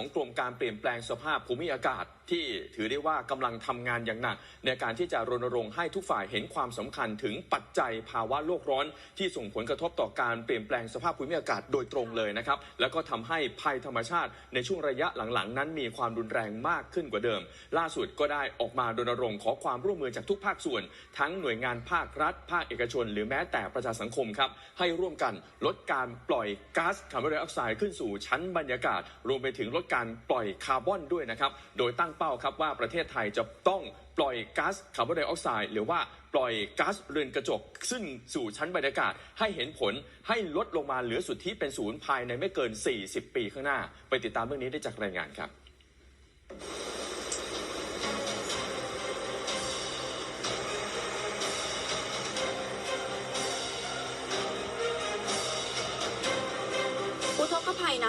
ของกรมการเปลี่ยนแปลงสภาพภูมิอากาศที่ถือได้ว่ากำลังทำงานอย่างหนัก ในการที่จะรณรงค์ให้ทุกฝ่ายเห็นความสำคัญถึงปัจจัยภาวะโลกร้อน ที่ส่งผลกระทบต่อการเปลี่ยนแปลงสภาพภูมิอากาศโดยตรงเลยนะครับ แล้วก็ทำให้ภัยธรรมชาติ ในช่วงระยะหลังๆ นั้นมีความรุนแรงมากขึ้นกว่าเดิม ล่าสุดก็ได้ออกมารณรงค์ขอความร่วมมือจากทุกภาคส่วน ทั้งหน่วยงานภาครัฐ ภาคเอกชน หรือแม้แต่ประชาสังคมครับให้ร่วมกันลดการปล่อยก๊าซคาร์บอนไดออกไซด์ขึ้นสู่ชั้นบรรยากาศ รวมไปถึงลดการปล่อยคาร์บอนด้วยนะครับ โดยตั้งเป้าครับว่าประเทศไทยจะต้องปล่อยก๊าซคาร์บอนไดออกไซด์หรือว่าปล่อยก๊าซเรือนกระจก ซึ่งสู่ชั้นบรรยากาศให้เห็นผลให้ลดลงมาเหลือสุดที่เป็นศูนย์ภายในไม่เกิน 40 ปีข้างหน้า ไปติดตามเรื่องนี้ได้จากรายงานครับ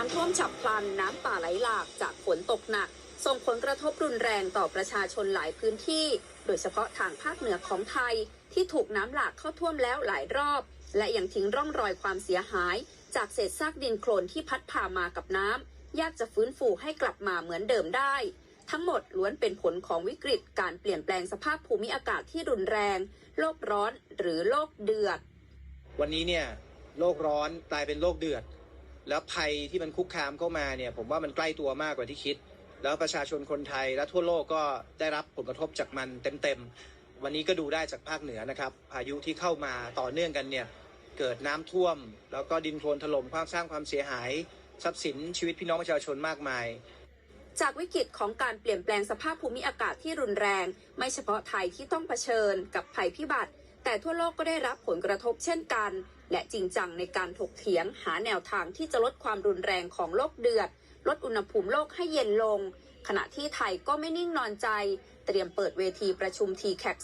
ำท่วมฉับพลันน้ำป่าไหลหลากจากฝนตกหนัก ส่งผลกระทบรุนแรงต่อประชาชนหลายพื้นที่ โดยเฉพาะทางภาคเหนือของไทย ที่ถูกน้ำหลากเข้าท่วมแล้วหลายรอบ และยังทิ้งร่องรอยความเสียหาย จากเศษซากดินโคลนที่พัดพามากับน้ำยากจะฟื้นฟูให้กลับมาเหมือนเดิมได้ ทั้งหมดล้วนเป็นผลของวิกฤตการเปลี่ยนแปลงสภาพภูมิอากาศที่รุนแรง โลกร้อนหรือโลกเดือด วันนี้เนี่ยโลกร้อนกลายเป็นโลกเดือด แล้วภัยที่มันคุกคามเข้ามาเนี่ยผมว่ามันใกล้ตัวมากกว่าที่คิด แล้วประชาชนคนไทยและทั่วโลกก็ได้รับผลกระทบจากมันเต็มๆ วันนี้ก็ดูได้จากภาคเหนือนะครับ พายุที่เข้ามาต่อเนื่องกันเนี่ยเกิดน้ำท่วม แล้วก็ดินโคลนถล่มความสร้างความเสียหาย ทรัพย์สินชีวิตพี่น้องประชาชนมากมายจากวิกฤตของการเปลี่ยนแปลงสภาพภูมิอากาศที่รุนแรง ไม่เฉพาะไทยที่ต้องเผชิญกับภัยพิบัติ แต่ทั่วโลกก็ได้รับผลกระทบเช่นกัน และจริงจังในการถกเถียงหาแนวทางที่จะลดความรุนแรงของโลกเดือด ลดอุณหภูมิโลกให้เย็นลง ขณะที่ไทยก็ไม่นิ่งนอนใจ เตรียมเปิดเวทีประชุมทีแคก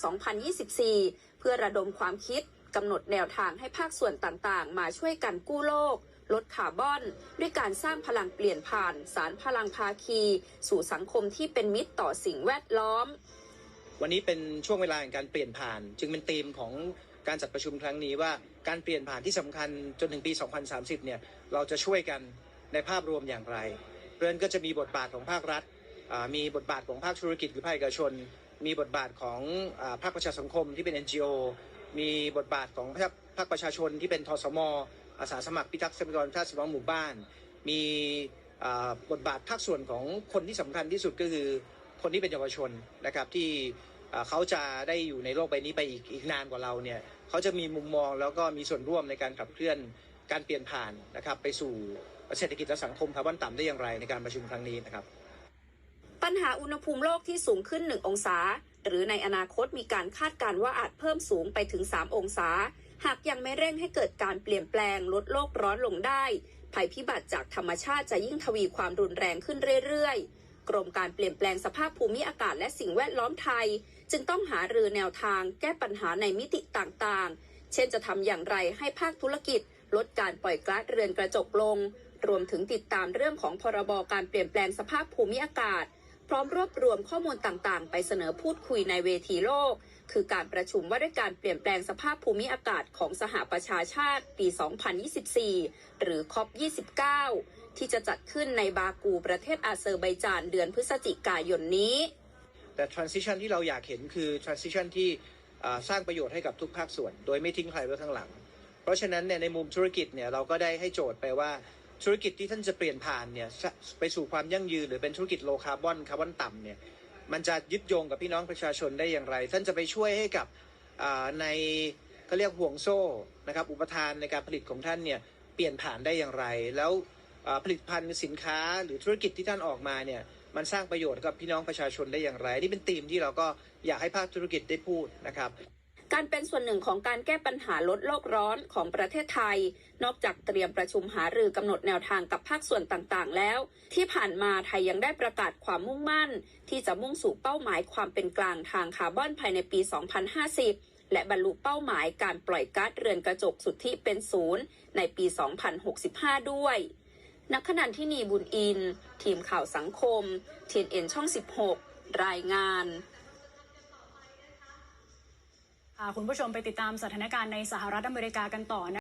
2024 เพื่อระดมความคิดกำหนดแนวทางให้ภาคส่วนต่างๆ มาช่วยกันกู้โลก ลดคาร์บอน ด้วยการสร้างพลังเปลี่ยนผ่าน สารพลังภาคี สู่สังคมที่เป็นมิตรต่อสิ่งแวดล้อม วันนี้เป็นช่วงเวลาแห่งการเปลี่ยนผ่าน จึงเป็นธีมของการจัดประชุมครั้งนี้ว่าการเปลี่ยนผ่านที่สำคัญจนถึงปี 2030 เนี่ยเราจะช่วยกันในภาพรวมอย่างไร เรื่อนก็จะมีบทบาทของภาครัฐ มีบทบาทของภาคธุรกิจหรือภาคเอกชน มีบทบาทของภาคประชาสังคมที่เป็น NGO มีบทบาทของภาคประชาชนที่เป็นทสมอาสาสมัครพิทักษ์ทรัพยากรธาตุสิ่งแวดล้อมหมู่บ้าน มีบทบาทภาคส่วนของคนที่สำคัญที่สุดก็คือ คนที่เป็นเยาวชนนะครับที่เขาจะได้อยู่ในโลกใบนี้ไปอีกอีกนานกว่าเราเนี่ยเขาจะมีมุมมองแล้วก็มีส่วนร่วมในการขับเคลื่อนการเปลี่ยนผ่านนะครับไปสู่เศรษฐกิจและสังคมคาร์บอนต่ำได้อย่างไรในการประชุมครั้งนี้นะครับ ปัญหาอุณหภูมิโลกที่สูงขึ้น 1 องศา หรือในอนาคตมีการคาดการณ์ว่าอาจเพิ่มสูงไปถึง 3 องศา หากยังไม่เร่งให้เกิดการเปลี่ยนแปลงลดโลกร้อนลงได้ ภัยพิบัติจากธรรมชาติจะยิ่งทวีความรุนแรงขึ้นเรื่อยๆ กรมการเปลี่ยนแปลงสภาพภูมิอากาศและสิ่งแวดล้อมไทย จึงต้องหารือแนวทางแก้ปัญหาในมิติต่างๆ เช่นจะทำอย่างไรให้ภาคธุรกิจ ลดการปล่อยก๊าซเรือนกระจกลง รวมถึงติดตามเรื่องของพรบการเปลี่ยนแปลงสภาพภูมิอากาศ พร้อมรวบรวมข้อมูลต่างๆ ไปเสนอพูดคุยในเวทีโลก คือการประชุมว่าด้วยการเปลี่ยนแปลงสภาพภูมิอากาศของสหประชาชาติปี 2024 หรือ COP29 ที่จะจัดขึ้นในบากูประเทศอาเซอร์ไบจานเดือนพฤศจิกายนนี้ แต่ transition ที่เราอยากเห็นคือ transition ที่สร้างประโยชน์ให้กับทุกภาคส่วน โดยไม่ทิ้งใครไว้ข้างหลัง เพราะฉะนั้นเนี่ยในมุมธุรกิจเนี่ยเราก็ได้ให้โจทย์ไปว่า ธุรกิจที่ท่านจะเปลี่ยนผ่านเนี่ยไปสู่ความยั่งยืนหรือเป็นธุรกิจโลคาร์บอนคาร์บอนต่ำเนี่ยมันจะยึดโยงกับพี่น้องประชาชนได้อย่างไร ท่านจะไปช่วยให้กับในเขาเรียกห่วงโซ่นะครับอุปทานในการผลิตของท่านเนี่ยเปลี่ยนผ่านได้อย่างไร แล้วผลิตภัณฑ์สินค้าหรือธุรกิจที่ท่านออกมาเนี่ยมันสร้างประโยชน์กับพี่น้องประชาชนได้อย่างไร นี่เป็นธีมที่เราก็อยากให้ภาคธุรกิจได้พูดนะครับ การเป็นส่วนหนึ่งของการแก้ปัญหาลดโลกร้อนของประเทศไทย นอกจากเตรียมประชุมหารือกำหนดแนวทางกับภาคส่วนต่างๆ แล้ว ที่ผ่านมาไทยยังได้ประกาศความมุ่งมั่น ที่จะมุ่งสู่เป้าหมายความเป็นกลางทางคาร์บอนภายในปี 2050 และบรรลุเป้าหมายการปล่อยก๊าซเรือนกระจกสุทธิเป็นศูนย์ในปี 2065 ด้วยนักขนันที่นีบุญอิน ทีมข่าวสังคม TNN ช่อง 16 รายงาน คุณผู้ชมไปติดตามสถานการณ์ในสหรัฐอเมริกากันต่อนะ